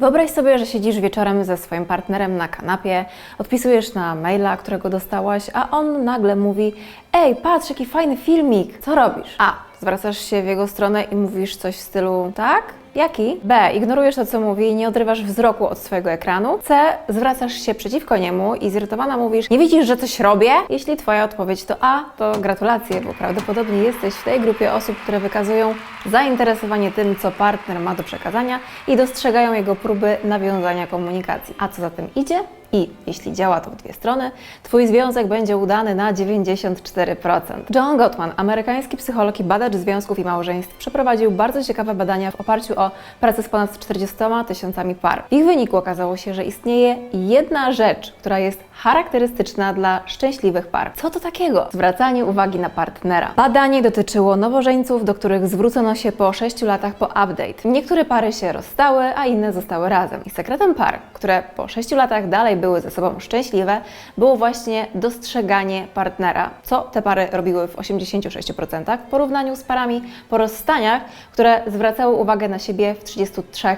Wyobraź sobie, że siedzisz wieczorem ze swoim partnerem na kanapie, odpisujesz na maila, którego dostałaś, a on nagle mówi: Ej, patrz, jaki fajny filmik, co robisz? A. Zwracasz się w jego stronę i mówisz coś w stylu: Tak? Jaki? B. Ignorujesz to, co mówi i nie odrywasz wzroku od swojego ekranu. C. Zwracasz się przeciwko niemu i zirytowana mówisz: Nie widzisz, że coś robię? Jeśli Twoja odpowiedź to A, to gratulacje, bo prawdopodobnie jesteś w tej grupie osób, które wykazują zainteresowanie tym, co partner ma do przekazania i dostrzegają jego próby nawiązania komunikacji. A co za tym idzie? I jeśli działa to w dwie strony, Twój związek będzie udany na 94%. John Gottman, amerykański psycholog i badacz związków i małżeństw, przeprowadził bardzo ciekawe badania w oparciu o pracę z ponad 40 tysiącami par. W ich wyniku okazało się, że istnieje jedna rzecz, która jest charakterystyczna dla szczęśliwych par. Co to takiego? Zwracanie uwagi na partnera. Badanie dotyczyło nowożeńców, do których zwrócono się po 6 latach po update. Niektóre pary się rozstały, a inne zostały razem. I sekretem par, które po 6 latach dalej były ze sobą szczęśliwe, było właśnie dostrzeganie partnera, co te pary robiły w 86% w porównaniu z parami po rozstaniach, które zwracały uwagę na siebie w 33%.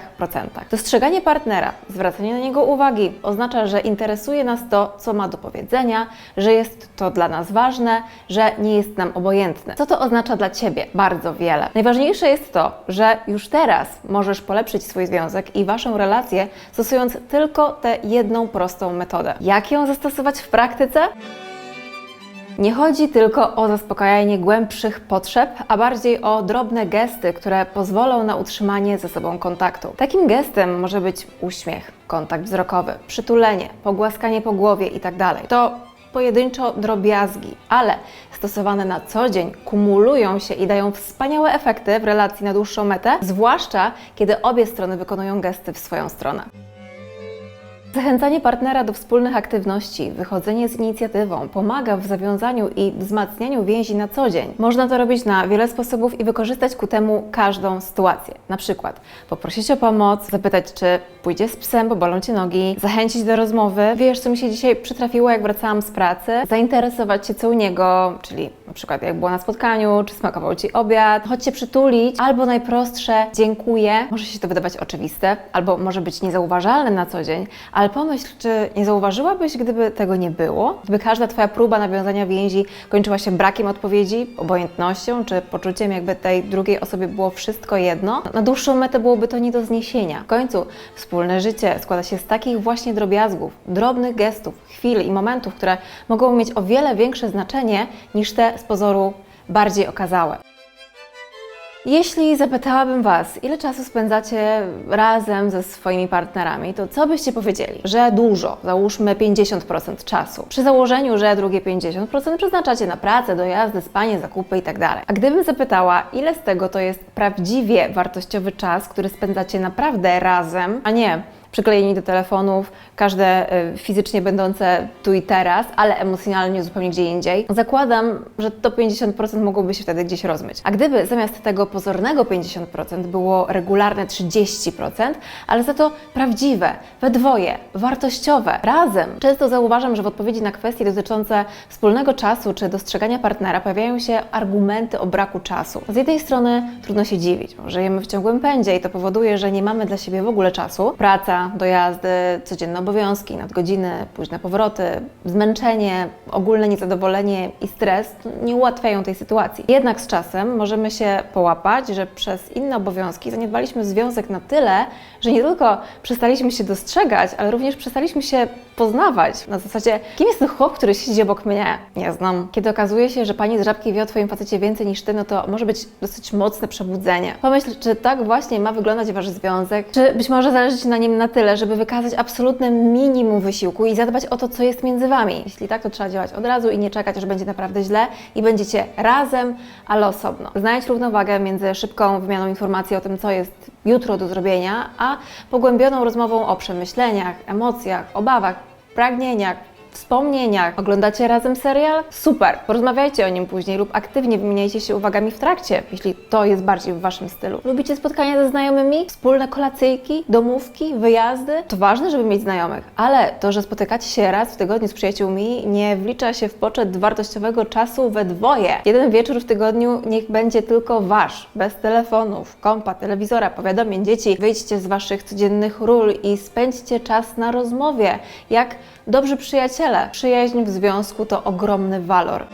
Dostrzeganie partnera, zwracanie na niego uwagi oznacza, że interesuje nas to, co ma do powiedzenia, że jest to dla nas ważne, że nie jest nam obojętne. Co to oznacza dla Ciebie? Bardzo wiele. Najważniejsze jest to, że już teraz możesz polepszyć swój związek i Waszą relację, stosując tylko tę jedną prostą metodę. Jak ją zastosować w praktyce? Nie chodzi tylko o zaspokajanie głębszych potrzeb, a bardziej o drobne gesty, które pozwolą na utrzymanie ze sobą kontaktu. Takim gestem może być uśmiech, kontakt wzrokowy, przytulenie, pogłaskanie po głowie itd. To pojedynczo drobiazgi, ale stosowane na co dzień kumulują się i dają wspaniałe efekty w relacji na dłuższą metę, zwłaszcza kiedy obie strony wykonują gesty w swoją stronę. Zachęcanie partnera do wspólnych aktywności, wychodzenie z inicjatywą pomaga w zawiązaniu i wzmacnianiu więzi na co dzień. Można to robić na wiele sposobów i wykorzystać ku temu każdą sytuację. Na przykład poprosić o pomoc, zapytać, czy pójdzie z psem, bo bolą Cię nogi, zachęcić do rozmowy. Wiesz, co mi się dzisiaj przytrafiło, jak wracałam z pracy, zainteresować się co u niego, czyli na przykład jak było na spotkaniu, czy smakował Ci obiad, chodź Cię przytulić, albo najprostsze, dziękuję. Może się to wydawać oczywiste, albo może być niezauważalne na co dzień, ale pomyśl, czy nie zauważyłabyś, gdyby tego nie było? Gdyby każda Twoja próba nawiązania więzi kończyła się brakiem odpowiedzi, obojętnością, czy poczuciem, jakby tej drugiej osobie było wszystko jedno? Na dłuższą metę byłoby to nie do zniesienia. W końcu wspólne życie składa się z takich właśnie drobiazgów, drobnych gestów, chwil i momentów, które mogą mieć o wiele większe znaczenie niż te z pozoru bardziej okazałe. Jeśli zapytałabym Was, ile czasu spędzacie razem ze swoimi partnerami, to co byście powiedzieli? Że dużo, załóżmy 50% czasu. Przy założeniu, że drugie 50% przeznaczacie na pracę, dojazdy, spanie, zakupy itd. A gdybym zapytała, ile z tego to jest prawdziwie wartościowy czas, który spędzacie naprawdę razem, a nie przyklejeni do telefonów, każde y, fizycznie będące tu i teraz, ale emocjonalnie zupełnie gdzie indziej, zakładam, że to 50% mogłoby się wtedy gdzieś rozmyć. A gdyby zamiast tego pozornego 50% było regularne 30%, ale za to prawdziwe, we dwoje, wartościowe, razem. Często zauważam, że w odpowiedzi na kwestie dotyczące wspólnego czasu czy dostrzegania partnera pojawiają się argumenty o braku czasu. Z jednej strony trudno się dziwić, bo żyjemy w ciągłym pędzie i to powoduje, że nie mamy dla siebie w ogóle czasu. Praca, dojazdy, codzienne obowiązki, nadgodziny, późne powroty, zmęczenie, ogólne niezadowolenie i stres nie ułatwiają tej sytuacji. Jednak z czasem możemy się połapać, że przez inne obowiązki zaniedbaliśmy związek na tyle, że nie tylko przestaliśmy się dostrzegać, ale również przestaliśmy się poznawać. Na zasadzie, kim jest ten chłop, który siedzi obok mnie? Nie znam. Kiedy okazuje się, że pani z żabki wie o twoim facecie więcej niż ty, no to może być dosyć mocne przebudzenie. Pomyśl, czy tak właśnie ma wyglądać wasz związek? Czy być może zależy ci na nim na tyle, żeby wykazać absolutne minimum wysiłku i zadbać o to, co jest między wami? Jeśli tak, to trzeba działać od razu i nie czekać, aż będzie naprawdę źle i będziecie razem, ale osobno. Znajdź równowagę między szybką wymianą informacji o tym, co jest jutro do zrobienia, a pogłębioną rozmową o przemyśleniach, emocjach, obawach, Прагнення wspomnieniach. Oglądacie razem serial? Super! Porozmawiajcie o nim później lub aktywnie wymieniajcie się uwagami w trakcie, jeśli to jest bardziej w Waszym stylu. Lubicie spotkania ze znajomymi? Wspólne kolacyjki? Domówki? Wyjazdy? To ważne, żeby mieć znajomych, ale to, że spotykacie się raz w tygodniu z przyjaciółmi nie wlicza się w poczet wartościowego czasu we dwoje. Jeden wieczór w tygodniu niech będzie tylko Wasz, bez telefonów, kompa, telewizora, powiadomień, dzieci. Wyjdźcie z Waszych codziennych ról i spędźcie czas na rozmowie, jak dobrzy przyjaciele. Przyjaźń w związku to ogromny walor.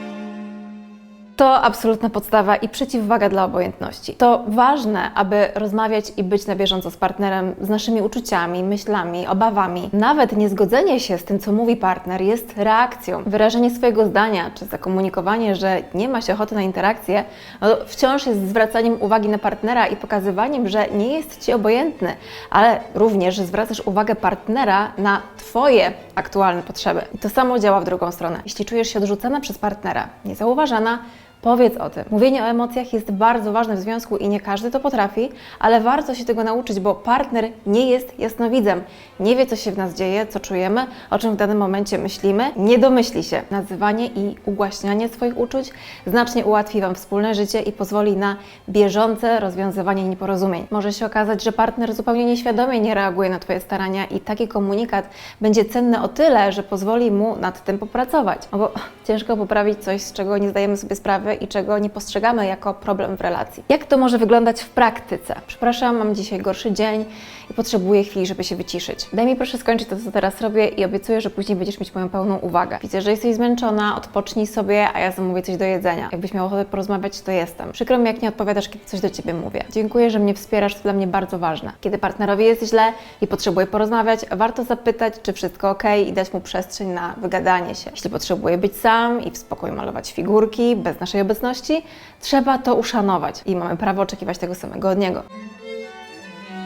To absolutna podstawa i przeciwwaga dla obojętności. To ważne, aby rozmawiać i być na bieżąco z partnerem, z naszymi uczuciami, myślami, obawami. Nawet niezgodzenie się z tym, co mówi partner, jest reakcją. Wyrażenie swojego zdania czy zakomunikowanie, że nie ma się ochoty na interakcję, no, wciąż jest zwracaniem uwagi na partnera i pokazywaniem, że nie jest ci obojętny, ale również zwracasz uwagę partnera na Twoje aktualne potrzeby. I to samo działa w drugą stronę. Jeśli czujesz się odrzucana przez partnera, niezauważana, Powiedz o tym. Mówienie o emocjach jest bardzo ważne w związku i nie każdy to potrafi, ale warto się tego nauczyć, bo partner nie jest jasnowidzem. Nie wie, co się w nas dzieje, co czujemy, o czym w danym momencie myślimy, nie domyśli się. Nazywanie i ugłaśnianie swoich uczuć znacznie ułatwi Wam wspólne życie i pozwoli na bieżące rozwiązywanie nieporozumień. Może się okazać, że partner zupełnie nieświadomie nie reaguje na Twoje starania i taki komunikat będzie cenny o tyle, że pozwoli mu nad tym popracować. No bo ciężko poprawić coś, z czego nie zdajemy sobie sprawy i czego nie postrzegamy jako problem w relacji. Jak to może wyglądać w praktyce? Przepraszam, mam dzisiaj gorszy dzień i potrzebuję chwili, żeby się wyciszyć. Daj mi proszę skończyć to, co teraz robię i obiecuję, że później będziesz mieć moją pełną uwagę. Widzę, że jesteś zmęczona, odpocznij sobie, a ja zamówię coś do jedzenia. Jakbyś miał ochotę porozmawiać, to jestem. Przykro mi, jak nie odpowiadasz, kiedy coś do Ciebie mówię. Dziękuję, że mnie wspierasz, to dla mnie bardzo ważne. Kiedy partnerowi jest źle i potrzebuje porozmawiać, warto zapytać, czy wszystko ok i dać mu przestrzeń na wygadanie się. Jeśli potrzebuje być sam i w spokoju malować figurki, bez naszej obecności, trzeba to uszanować i mamy prawo oczekiwać tego samego od niego.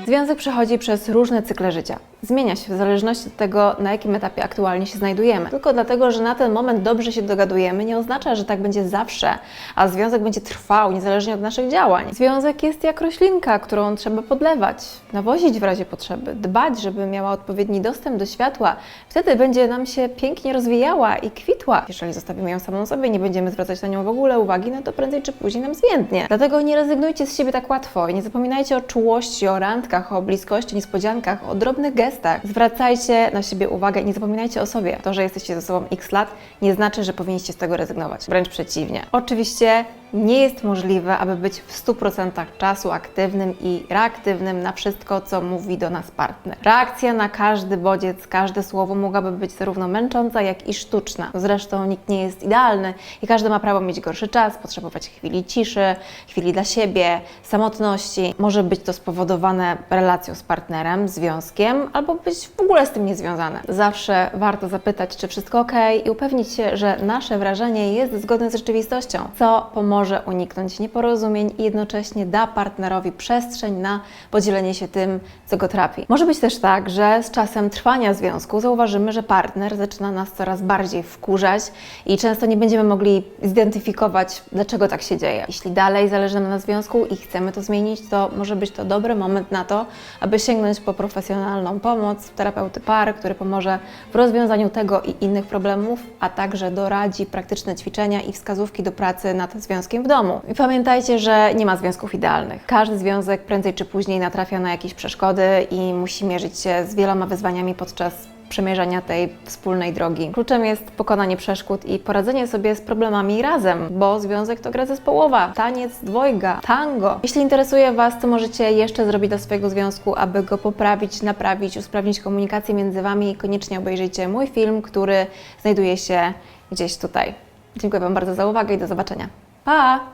Związek przechodzi przez różne cykle życia. Zmienia się w zależności od tego, na jakim etapie aktualnie się znajdujemy. Tylko dlatego, że na ten moment dobrze się dogadujemy, nie oznacza, że tak będzie zawsze, a związek będzie trwał niezależnie od naszych działań. Związek jest jak roślinka, którą trzeba podlewać, nawozić w razie potrzeby, dbać, żeby miała odpowiedni dostęp do światła. Wtedy będzie nam się pięknie rozwijała i kwitła. Jeżeli zostawimy ją samą sobie, nie będziemy zwracać na nią w ogóle uwagi, no to prędzej czy później nam zwiędnie. Dlatego nie rezygnujcie z siebie tak łatwo i nie zapominajcie o czułości, o randkach, o bliskości, niespodziankach, o drobnych gestach. Zwracajcie na siebie uwagę i nie zapominajcie o sobie. To, że jesteście ze sobą x lat, nie znaczy, że powinniście z tego rezygnować. Wręcz przeciwnie. Oczywiście nie jest możliwe, aby być w 100% czasu aktywnym i reaktywnym na wszystko, co mówi do nas partner. Reakcja na każdy bodziec, każde słowo mogłaby być zarówno męcząca, jak i sztuczna. Zresztą nikt nie jest idealny i każdy ma prawo mieć gorszy czas, potrzebować chwili ciszy, chwili dla siebie, samotności. Może być to spowodowane relacją z partnerem, związkiem, albo być w ogóle z tym niezwiązane. Zawsze warto zapytać, czy wszystko ok i upewnić się, że nasze wrażenie jest zgodne z rzeczywistością, co pomoże uniknąć nieporozumień i jednocześnie da partnerowi przestrzeń na podzielenie się tym, co go trapi. Może być też tak, że z czasem trwania związku zauważymy, że partner zaczyna nas coraz bardziej wkurzać i często nie będziemy mogli zidentyfikować, dlaczego tak się dzieje. Jeśli dalej zależy nam na związku i chcemy to zmienić, to może być to dobry moment na to, aby sięgnąć po profesjonalną pomoc terapeuty par, który pomoże w rozwiązaniu tego i innych problemów, a także doradzi praktyczne ćwiczenia i wskazówki do pracy nad związkiem w domu. I pamiętajcie, że nie ma związków idealnych. Każdy związek prędzej czy później natrafia na jakieś przeszkody i musi mierzyć się z wieloma wyzwaniami podczas przemierzania tej wspólnej drogi. Kluczem jest pokonanie przeszkód i poradzenie sobie z problemami razem, bo związek to gra zespołowa, taniec dwojga, tango. Jeśli interesuje Was, co możecie jeszcze zrobić dla swojego związku, aby go poprawić, naprawić, usprawnić komunikację między Wami, koniecznie obejrzyjcie mój film, który znajduje się gdzieś tutaj. Dziękuję Wam bardzo za uwagę i do zobaczenia. Pa!